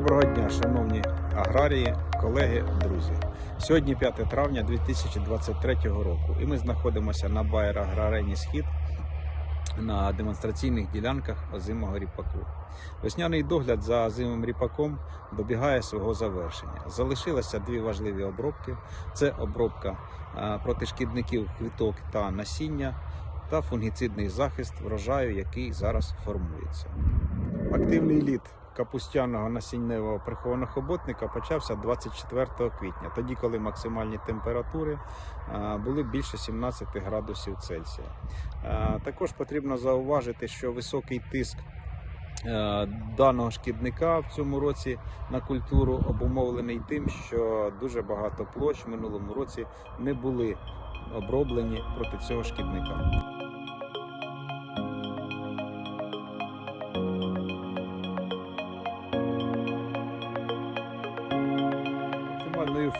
Доброго дня, шановні аграрії, колеги, друзі. Сьогодні 5 травня 2023 року, і ми знаходимося на Байер Аграрені Схід на демонстраційних ділянках озимого ріпаку. Весняний догляд за озимим ріпаком добігає свого завершення. Залишилося дві важливі обробки: це обробка проти шкідників квіток та насіння та фунгіцидний захист врожаю, який зараз формується. Активний літ капустяного насінневого прихованого хоботника почався 24 квітня, тоді, коли максимальні температури були більше 17 градусів Цельсія. Також потрібно зауважити, що високий тиск е, даного шкідника в цьому році на культуру обумовлений тим, що дуже багато площ минулому році не були оброблені проти цього шкідника.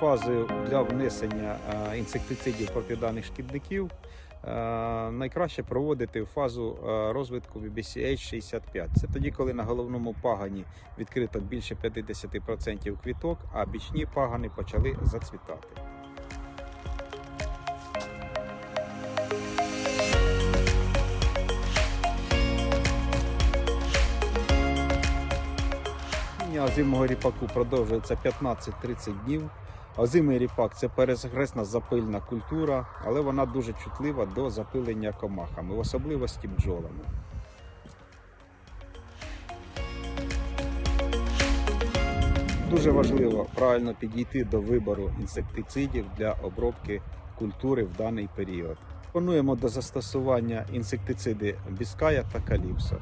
Фазою для внесення е, інсектицидів проти даних шкідників е, найкраще проводити фазу е, розвитку BBCH 65. Це тоді, коли на головному пагані відкрито більше 50% квіток, а бічні пагани почали зацвітати. Озимого ріпаку продовжується 15-30 днів. Озимий ріпак це перезагресна запильна культура, але вона дуже чутлива до запилення комахами, в особливості бджолами. Дуже важливо правильно підійти до вибору інсектицидів для обробки культури в даний період. Пропонуємо до застосування інсектициди біская та каліпсо.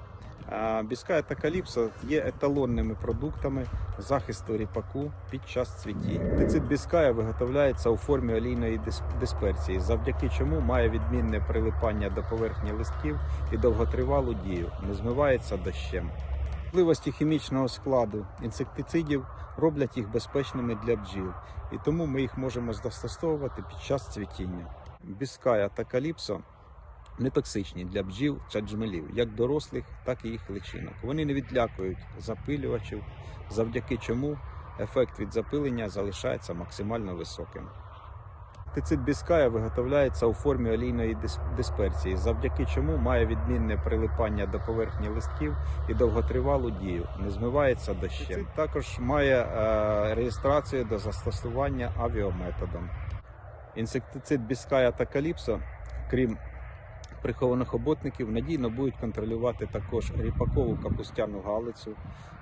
А Біская та каліпсо є еталонними продуктами захисту ріпаку під час цвітіння. Інсектицид біская виготовляється у формі олійної дис- дисперсії, завдяки чому має відмінне прилипання до поверхні листків і довготривалу дію, не змивається дощем. Можливості хімічного складу інсектицидів роблять їх безпечними для бджіл, і тому ми їх можемо застосовувати під час цвітіння. Біская та каліпсо не токсичні для бджіл та джмелів, як дорослих, так і їх личинок. Вони не відлякують запилювачів, завдяки чому ефект від запилення залишається максимально високим. Інсектицид біская виготовляється у формі олійної дисперсії, завдяки чому має відмінне прилипання до поверхні листків і довготривалу дію, не змивається дощем. Також має е, реєстрацію до застосування авіометодом. Інсектицид біская та каліпсо, крім прихованих оботників, надійно будуть контролювати також ріпакову капустяну галицю,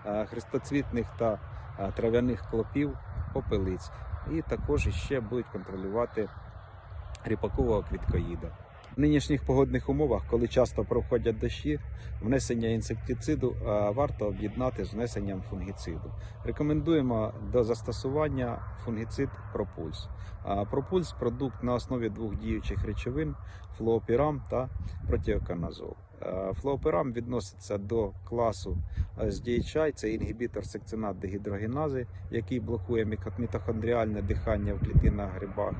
е, хрестоцвітних та е, трав'яних клопів, попелиць. І також ще будуть контролювати ріпакового квіткоїда. В нинішніх погодних умовах, коли часто проходять дощі, внесення інсектициду е, варто об'єднати з внесенням фунгіциду. Рекомендуємо до застосування фунгіцид Пропульс. Пропульс продукт на основі двох діючих речовин флоопірам та протіоканазол. Е, відноситься до класу SDHI, це інгібітор секцинат дегідрогенази, який блокує мітохондріальне дихання в клітинах грибах.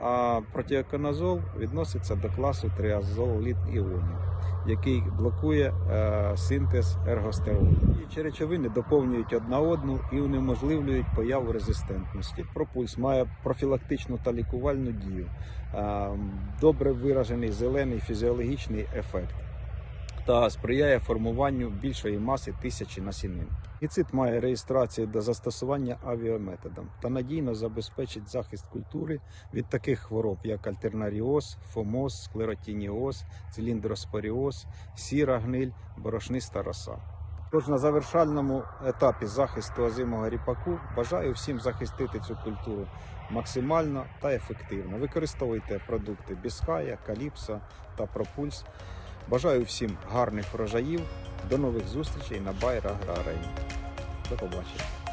А протіоканазол відноситься до класу триазоліт іонів, який блокує е, синтез ергостеролу. Ці речовини доповнюють одна одну і унеможливлюють появу резистентності. Пропульс має профілактичну та лікувальну дію, е, добре виражений зелений фізіологічний ефект та сприяє формуванню більшої маси тисячі насінин. Гіцид має реєстрацію до застосування авіометодом та надійно забезпечить захист культури від таких хвороб, як альтернаріоз, фомоз, склеротініоз, циліндроспоріоз, сіра гниль, борошниста роса. Тож на завершальному етапі захисту озимого ріпаку бажаю всім захистити цю культуру максимально та ефективно. Використовуйте продукти Біская, Каліпса та Пропульс. Бажаю всім гарних врожаїв. До нових зустрічей на Байра Аграрені. До побачення.